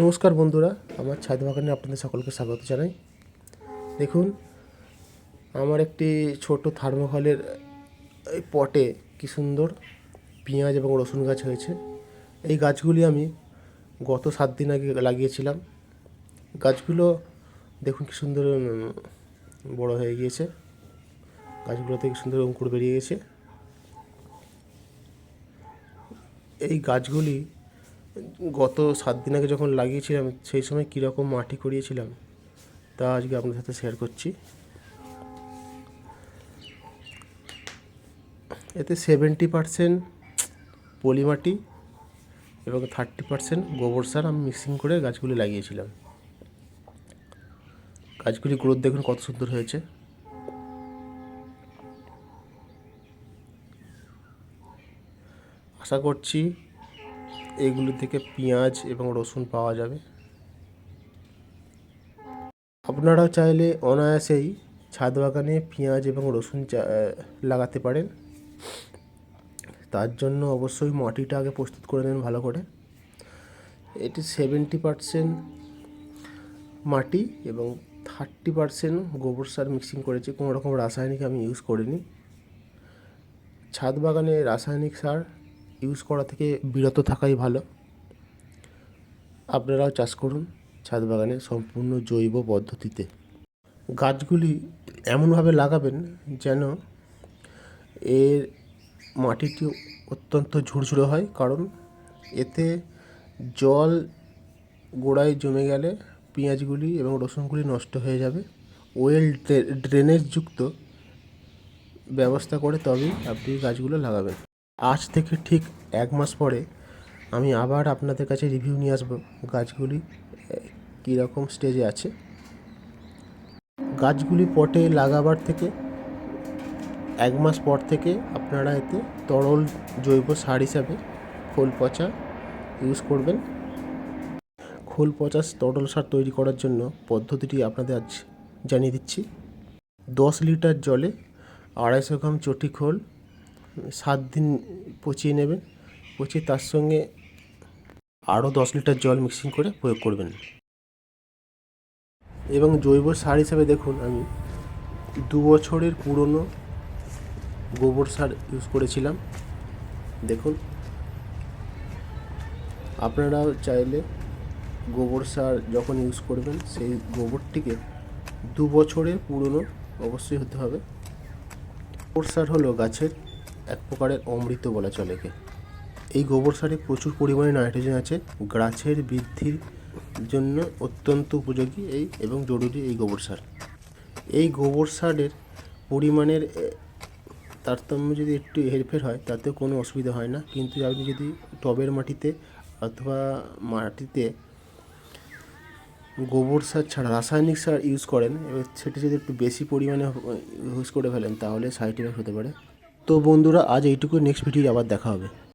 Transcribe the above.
নমস্কার বন্ধুরা, আমার ছাদ বাগানে আপনাদের সকলকে স্বাগত জানাই। দেখুন, আমার একটি ছোট থার্মোকলের পটে কি সুন্দর পেঁয়াজ এবং রসুন গাছ হয়েছে। এই গাছগুলি আমি গত সাত দিন আগে লাগিয়েছিলাম। গাছগুলো দেখুন কি সুন্দর বড় হয়ে গিয়েছে। গাছগুলো থেকে সুন্দর অঙ্কুর বেরিয়ে গেছে। এই গাছগুলি গত সাত দিন আগে যখন লাগিয়েছিলাম, সেই সময় কীরকম মাটি করিয়েছিলাম, তা আজকে আপনাদের সাথে শেয়ার করছি। এতে সেভেন্টি পারসেন্ট পলি মাটি এবং থার্টি পারসেন্ট গোবর সার আমি মিক্সিং করে গাছগুলি লাগিয়েছিলাম। গাছগুলি গ্রোথ দেখুন কত সুন্দর হয়েছে। আশা করছি এগুলো থেকে পেঁয়াজ এবং রসুন পাওয়া যাবে। আপনারা চাইলে অনায়াসেই ছাদ বাগানে পেঁয়াজ এবং রসুন লাগাতে পারেন। তার জন্য অবশ্যই মাটিটা আগে প্রস্তুত করে নেন ভালো করে। এটি সেভেন্টি পারসেন্ট মাটি এবং থার্টি পারসেন্ট গোবর সার মিক্সিং করেছি। কোনো রকম রাসায়নিক আমি ইউজ করিনি। ছাদ বাগানে রাসায়নিক সার ইউজ করা থেকে বিরত থাকাই ভালো। আপনারাও চাষ করুন ছাদ বাগানে সম্পূর্ণ জৈব পদ্ধতিতে। গাছগুলি এমনভাবে লাগাবেন যেন এর মাটিটি অত্যন্ত ঝুরঝুরে হয়, কারণ এতে জল গোড়ায় জমে গেলে পেঁয়াজগুলি এবং রসুনগুলি নষ্ট হয়ে যাবে। ওয়েল ড্রেনেজযুক্ত ব্যবস্থা করে তবেই আপনি গাছগুলো লাগাবেন। আজ থেকে ঠিক এক মাস পরে আমি আবার আপনাদের কাছে রিভিউ নিয়ে আসব গাছগুলি কীরকম স্টেজে আছে। গাছগুলি পটে লাগাবার থেকে এক মাস পর থেকে আপনারা এতে তরল জৈব সার হিসাবে খোল পচা ইউজ করবেন। খোল পচা তরল সার তৈরি করার জন্য পদ্ধতিটি আপনাদের আজ জানিয়ে দিচ্ছি। দশ লিটার জলে আড়াইশো গ্রাম চটি খোল সাত দিন পচিয়ে নেবেন, পচিয়ে তার সঙ্গে আরও দশ লিটার জল মিক্সিং করে প্রয়োগ করবেন। এবং জৈব সার হিসেবে দেখুন, আমি দু বছরের পুরনো গোবর সার ইউজ করেছিলাম। দেখুন, আপনারাও চাইলে গোবর সার যখন ইউজ করবেন, সেই গোবরটিকে দু বছরের পুরনো অবশ্যই হতে হবে। গোবর সার হলো গাছের এক প্রকারের অমৃত বলা চলে একে। এই গোবর সারে প্রচুর পরিমাণে নাইট্রোজেন আছে। গাছের বৃদ্ধির জন্য অত্যন্ত উপযোগী এই এবং জরুরি এই গোবর সার। এই গোবর সারের পরিমাণের তারতম্য যদি একটু হেরফের হয় তাতে কোনো অসুবিধা হয় না। কিন্তু আপনি যদি টবের মাটিতে অথবা মাটিতে গোবর সার ছাড়া, রাসায়নিক সার ইউজ করেন, এবার সেটা যদি একটু বেশি পরিমাণে ইউজ করে ফেলেন, তাহলে সাইড এফেক্ট হতে পারে। তো বন্ধুরা আজ এইটুকু নেক্সট ভিডিও আবার দেখা হবে।